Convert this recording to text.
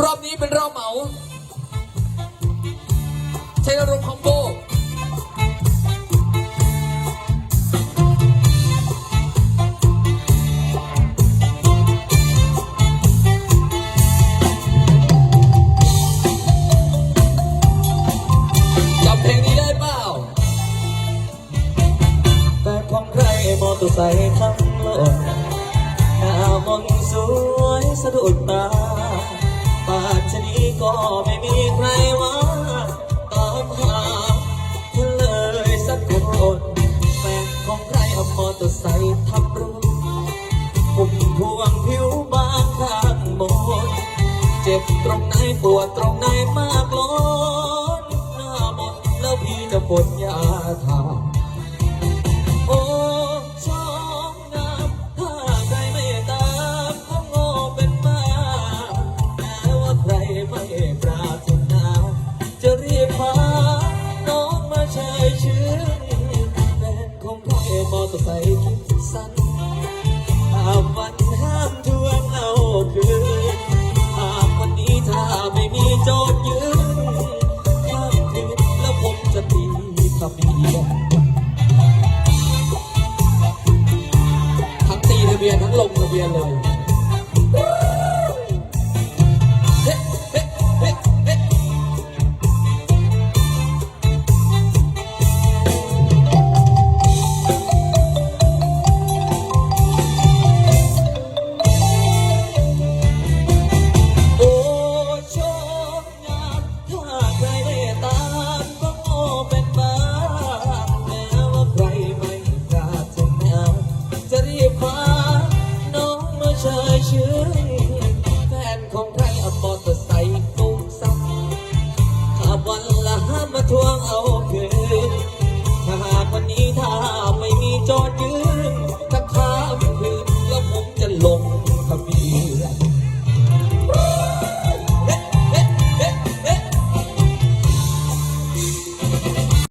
รอบนี้เป็นรอบเหมา ใช้อารมณ์คอมโบจำเพลงนี้ได้เปล่าแฟนของใครมอเตอร์ไซค์ทั้งโลกหน้ามนสวยสะดุดตา ก็ไม่มีใครว่าตามหาเธอเลยสักคนแฟนของใครเอามอเตอร์ไซค์ทับรถผมพวงผิวบางข้างบนเจ็บตรงไหนปวดตรงไหนมากล้นหน้าหมนแล้วพี่จะปวดยา สั้นห้ามวันห้ามทวงเอาคืนหากวันนี้ถ้าไม่มีโจทย์ยืนข้ามคืนแล้วผมจะตีทะเบียนทั้งตีทะเบียนทั้งลงทะเบียนเลย จอดยืนถ้าข้ามคืนแล้วผมจะลงทะเบียน